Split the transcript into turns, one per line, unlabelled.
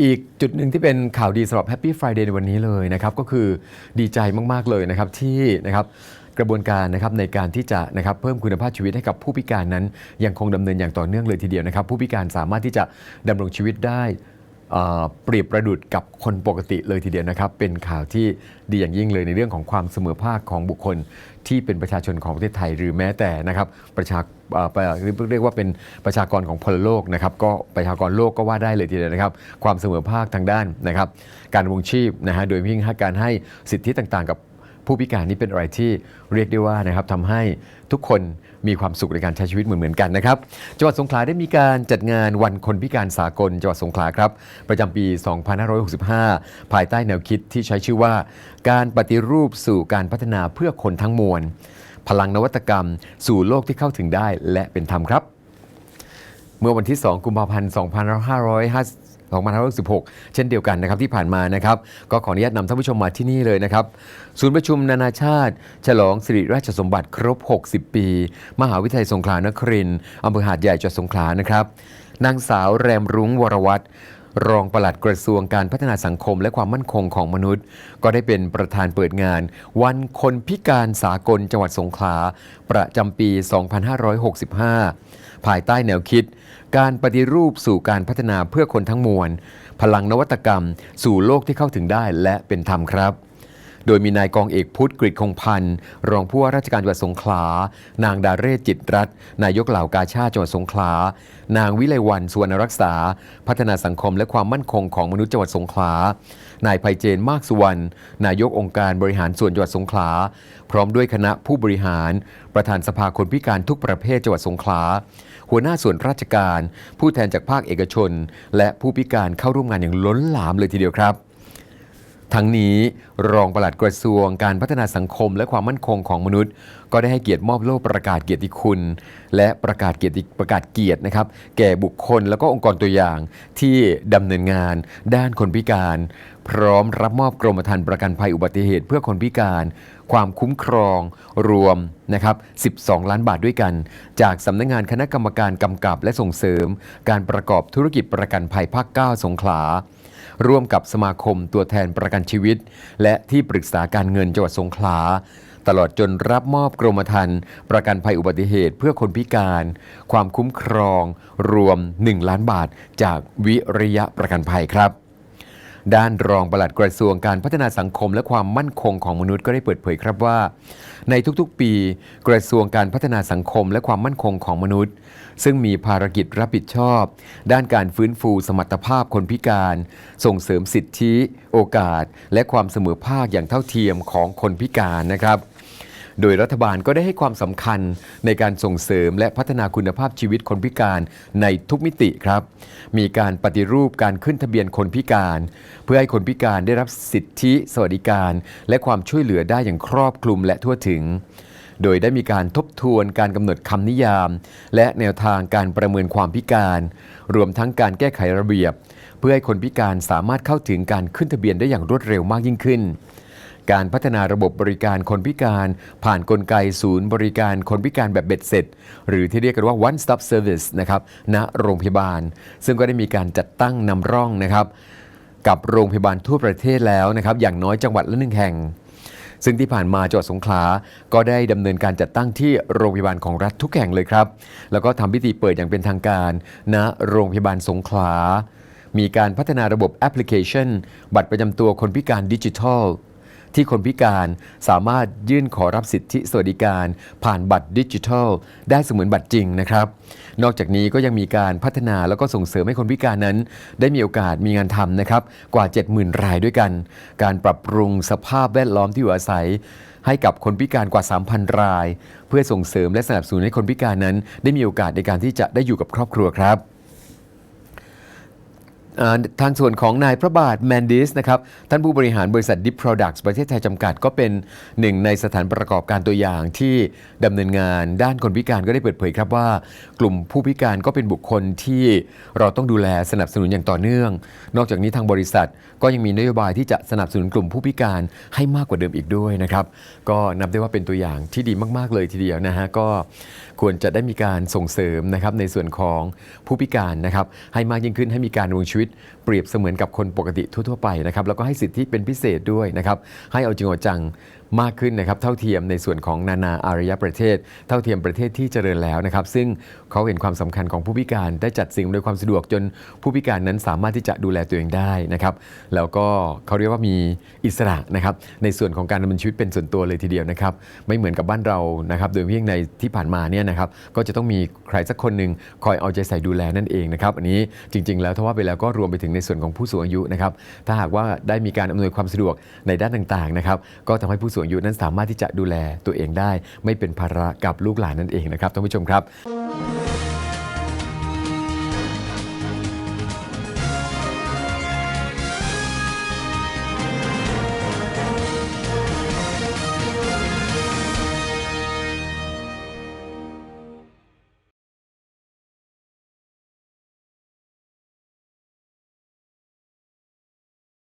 อีกจุดหนึ่งที่เป็นข่าวดีสำหรับ Happy Friday ในวันนี้เลยนะครับก็คือดีใจมาก ๆ เลยนะครับที่นะครับกระบวนการนะครับในการที่จะนะครับเพิ่มคุณภาพชีวิตให้กับผู้พิการนั้น ยังคงดำเนินอย่างต่อเนื่องเลยทีเดียวนะครับ ผู้พิการสามารถที่จะดำรงชีวิตได้เปรียบประดุดกับคนปกติเลยทีเดียวนะครับ เป็นข่าวที่ดีอย่างยิ่งเลยในเรื่องของความเสมอภาคของบุคคลที่เป็นประชาชนของประเทศไทย หรือแม้แต่นะครับประชา เระเรียกว่าเป็นประชากรของพลโลกนะครับก็ประชากรโลกก็ว่าได้เลยทีเดียวนะครับ ความเสมอภาคทางด้านนะครับ การดำรงชีพนะฮะโดยยิ่งให้การให้สิทธิต่างๆ กับผู้พิการนี่เป็นอะไรที่เรียกได้ว่านะครับทำให้ทุกคนมีความสุขในการใช้ชีวิตเหมือนๆกันนะครับจังหวัดสงขลาได้มีการจัดงานวันคนพิการสากลจังหวัดสงขลาครับ ประจำปี 2565 ภายใต้แนวคิดที่ใช้ชื่อว่า การปฏิรูปสู่การพัฒนาเพื่อคนทั้งมวล พลังนวัตกรรม สู่โลกที่เข้าถึงได้และเป็นธรรมครับ เมื่อวันที่ 2 กุมภาพันธ์ 2555 2516เช่นเดียวกันนะครับที่ผ่านมานะครับ ก็ขออนุญาตนำท่านผู้ชมมาที่นี่เลยนะครับ ศูนย์ประชุมนานาชาติ ฉลองสิริราชสมบัติครบ 60 ปี มหาวิทยาลัยสงขลานครินทร์อำเภอหาดใหญ่จังหวัดสงขลานะครับนางสาวแรมรุ้งวรวัตร รองปลัดกระทรวงการพัฒนาสังคมและความมั่นคงของมนุษย์ ก็ได้เป็นประธานเปิดงาน วันคนพิการสากลจังหวัดสงขลา ประจำปี 2565 ภายใต้แนวคิด การปฏิรูปสู่การพัฒนาเพื่อคนทั้งมวล พลังนวัตกรรม สู่โลกที่เข้าถึงได้และเป็นธรรมครับ โดยมีนายกองเอกพุทธกฤษคงพันธ์รองผู้ว่าราชการจังหวัดสงขลา นางดาเรศจิตรรัตน์นายกเหล่ากาชาติจังหวัดสงขลา นางวิไลวันสุวรรณรักษา พัฒนาสังคมและความมั่นคงของมนุษย์จังหวัดสงขลา นายไพเจนมากสุวรรณนายกองค์การบริหารส่วนจังหวัดสงขลา พร้อมด้วยคณะผู้บริหาร ประธานสภาคนพิการทุกประเภทจังหวัดสงขลา หัวหน้าส่วนราชการ ผู้แทนจากภาคเอกชน และผู้พิการเข้าร่วมงานอย่างล้นหลามเลยทีเดียวครับ ทั้งนี้รองปลัดกระทรวงการพัฒนาสังคมและความมั่นคงของมนุษย์ ก็ได้ให้เกียรติมอบโล่ประกาศเกียรติคุณ และประกาศเกียรติประกาศเกียรตินะครับ แก่บุคคลแล้วก็องค์กรตัวอย่างที่ดำเนินงาน ด้านคนพิการ พร้อมรับมอบกรมธรรม์ประกันภัยอุบัติเหตุเพื่อคนพิการ ความคุ้มครองรวมนะครับ 12 ล้านบาทด้วยกัน จากสำนักงานคณะกรรมการกำกับและส่งเสริม การประกอบธุรกิจประกันภัยภาค 9 สงขลา ร่วมกับสมาคมตัวแทนประกันชีวิต และที่ปรึกษาการเงินจังหวัดสงขลา ตลอดจนรับมอบกรมธรรม์ประกันภัยอุบัติเหตุเพื่อคนพิการ ความคุ้มครอง รวม 1 ล้านบาทจากวิริยะประกันภัยครับ ด้านรองปลัดกระทรวงการพัฒนาสังคมและความมั่นคงของมนุษย์ก็ได้เปิดเผยครับว่า ในทุกๆ ปี กระทรวงการพัฒนาสังคมและความมั่นคงของมนุษย์ ซึ่งมีภารกิจรับผิดชอบ ด้านการฟื้นฟูสมรรถภาพคนพิการ ส่งเสริมสิทธิ โอกาส และความเสมอภาคอย่างเท่าเทียมของคนพิการนะครับ โดยรัฐบาลก็ได้ให้ความสำคัญในการส่งเสริมและพัฒนาคุณภาพชีวิตคนพิการในทุกมิติครับ มีการปฏิรูปการขึ้นทะเบียนคนพิการ เพื่อให้คนพิการได้รับสิทธิสวัสดิการ และความช่วยเหลือได้อย่างครอบคลุมและทั่วถึงโดยได้มีการทบทวนการกำหนดคำนิยาม และแนวทางการประเมินความพิการ รวมทั้งการแก้ไขระเบียบ เพื่อให้คนพิการสามารถเข้าถึงการขึ้นทะเบียนได้อย่างรวดเร็วมากยิ่งขึ้น การพัฒนาระบบบริการคนพิการ ผ่านนกลไกศูนย์บริการคนพิการแบบเบ็ดเสร็จ หรือที่เรียกกันว่า one stop service นะครับณโรงพยาบาล ซึ่งก็ได้มีการจัดตั้งนำร่องนะครับ กับโรงพยาบาลทั่วประเทศแล้วนะครับ อย่างน้อยจังหวัดละหนึ่งแห่งซึ่งที่ผ่านมาจังหวัดสงขลา ก็ได้ดำเนินการจัดตั้งที่โรงพยาบาลของรัฐทุกแห่งเลยครับ แล้วก็ทำพิธีเปิดอย่างเป็นทางการ ณ โรงพยาบาลสงขลา มีการพัฒนาระบบแอปพลิเคชัน บัตรประจำตัวคนพิการดิจิทัล ที่คนพิการสามารถยื่นขอรับสิทธิสวัสดิการ ผ่านบัตรดิจิทัล ได้เสมือนบัตรจริงนะครับ นอกจากนี้ก็ยังมีการพัฒนาแล้วก็ส่งเสริมให้คนพิการนั้น ได้มีโอกาสมีงานทำนะครับกว่า 70,000 รายด้วยกัน การปรับปรุงสภาพแวดล้อมที่อยู่อาศัย ให้กับคนพิการกว่า 3,000 ราย เพื่อส่งเสริมและสนับสนุนให้คนพิการนั้น ได้มีโอกาสในการที่จะได้อยู่กับครอบครัวครับ ทางส่วนของนายพระบาทแมนดิสนะครับท่านผู้บริหารบริษัท Dip Products ประเทศไทยจำกัดก็เป็นหนึ่งในสถานประกอบการตัวอย่างที่ดำเนินงานด้านคนพิการก็ได้เปิดเผยครับว่า กลุ่มผู้พิการก็เป็นบุคคลที่เราต้องดูแลสนับสนุนอย่างต่อเนื่อง นอกจากนี้ทางบริษัทก็ยังมีนโยบายที่จะสนับสนุนกลุ่มผู้พิการให้มากกว่าเดิมอีกด้วยนะครับก็นับได้ว่าเป็นตัวอย่างที่ดีมาก ๆ เลยทีเดียวนะฮะก็ควรจะได้มีการส่งเสริมนะครับในส่วนของผู้พิการนะครับให้มากยิ่งขึ้นให้มีการดำรงชีวิตวิตเปรียบเสมือนกับคนปกติทั่วๆไปนะครับแล้วก็ให้สิทธิเป็นพิเศษด้วยนะครับให้เอาจริงเอาจัง มากขึ้นนะครับเท่าเทียมในส่วนของนานาอารยประเทศ เท่าเทียมประเทศที่เจริญแล้วนะครับ ซึ่งเขาเห็นความสำคัญของผู้พิการได้จัดสิ่งอำนวยความสะดวกจนผู้พิการนั้นสามารถที่จะดูแลตัวเองได้นะครับแล้วก็เขาเรียกว่ามีอิสระนะครับในส่วนของการดำเนินชีวิตเป็นส่วนตัวเลยทีเดียวนะครับไม่เหมือนกับบ้านเรานะครับโดยเพียงในที่ผ่านมาเนี่ยนะครับก็จะต้องมีใครสักคนหนึ่งคอยเอาใจใส่ดูแลนั่นเองนะครับอันนี้จริง ๆ แล้วถ้าว่าไปแล้วก็รวมไปถึงในส่วนของผู้สูงอายุนะครับถ้าหากว่าได้มีการอำนวยความสะดวกในด้านต่างๆนะครับก็ทำให้ผู้สูสูงอายุนั้นสามารถที่จะดูแลตัวเองได้ ไม่เป็นภาระกับลูกหลานนั่นเองนะครับท่านผู้ชมครับ